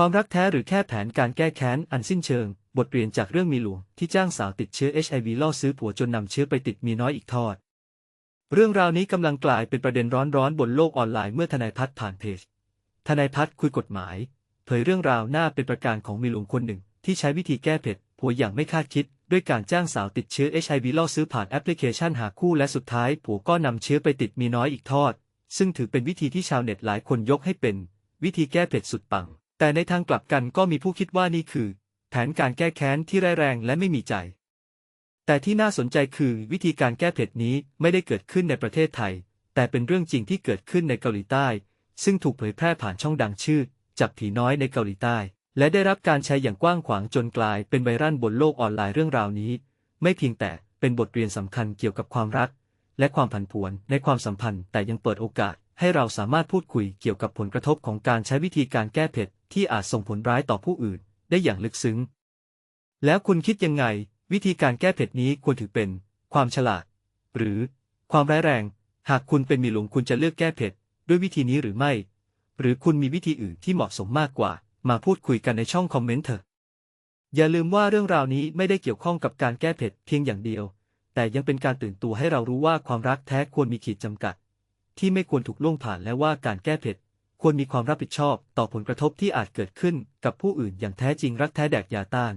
ความรักแท้หรือแค่แผนการแก้แค้นอันสิ้นเชิง บทเรียนจากเรื่องมีหลวงที่จ้างสาวติดเชื้อ HIV ล่อซื้อผัวจนนำเชื้อไปติดมีน้อยอีกทอด เรื่องราวนี้กำลังกลายเป็นประเด็นร้อนๆ บนโลกออนไลน์เมื่อทนายพัฒน์ผ่านเพจ ทนายพัฒน์คุยกฎหมาย เผยเรื่องราวหน่าเป็นประการของมีหลวงคนหนึ่ง ที่ใช้วิธีแก้เผ็ดผัวอย่างไม่คาดคิด ด้วยการจ้างสาวติดเชื้อ HIV ล่อซื้อผ่านแอปพลิเคชันหาคู่และสุดท้ายผัวก็นำเชื้อไปติดมีน้อยอีกทอด ซึ่งถือเป็นวิธีที่ชาวเน็ตหลายคนยกให้เป็น วิธีแก้เผ็ดสุดปัง แต่ในทางกลับกันก็มีผู้คิดว่านี่คือ แผนการแก้แค้นที่ร้ายแรงและไม่มีใจ แต่ที่น่าสนใจคือวิธีการแก้เผ็ดนี้ไม่ได้เกิดขึ้นในประเทศไทย แต่เป็นเรื่องจริงที่เกิดขึ้นในเกาหลีใต้ ซึ่งถูกเผยแพร่ผ่านช่องดังชื่อ จับผีน้อยในเกาหลีใต้ และได้รับการแชร์อย่างกว้างขวางจนกลายเป็นไวรัลบนโลกออนไลน์เรื่องราวนี้ ไม่เพียงแต่เป็นบทเรียนสำคัญเกี่ยวกับความรัก และความผันผวนในความสัมพันธ์ แต่ยังเปิดโอกาสให้เราสามารถพูดคุยเกี่ยวกับผลกระทบของการใช้วิธีการแก้เผ็ด ที่อาจส่งผลร้ายต่อผู้อื่นได้อย่างลึกซึ้ง แล้วคุณคิดยังไง วิธีการแก้เผ็ดนี้ควรถือเป็น ความฉลาด หรือ ความร้ายแรง หากคุณเป็นมีหลวงคุณจะเลือกแก้เผ็ดด้วยวิธีนี้หรือไม่ หรือคุณมีวิธีอื่นที่เหมาะสมมากกว่า มาพูดคุยกันในช่องคอมเมนต์เถอะ อย่าลืมว่าเรื่องราวนี้ไม่ได้เกี่ยวข้องกับการแก้เผ็ดเพียงอย่างเดียว แต่ยังเป็นการตื่นตัวให้เรารู้ว่าความรักแท้ควรมีขีดจำกัด ที่ไม่ควรถูกล่วงผ่านและว่าการแก้เผ็ด ควรมีความรับผิดชอบต่อผลกระทบที่อาจเกิดขึ้นกับผู้อื่นอย่างแท้จริงรักแท้แดกยาต้าน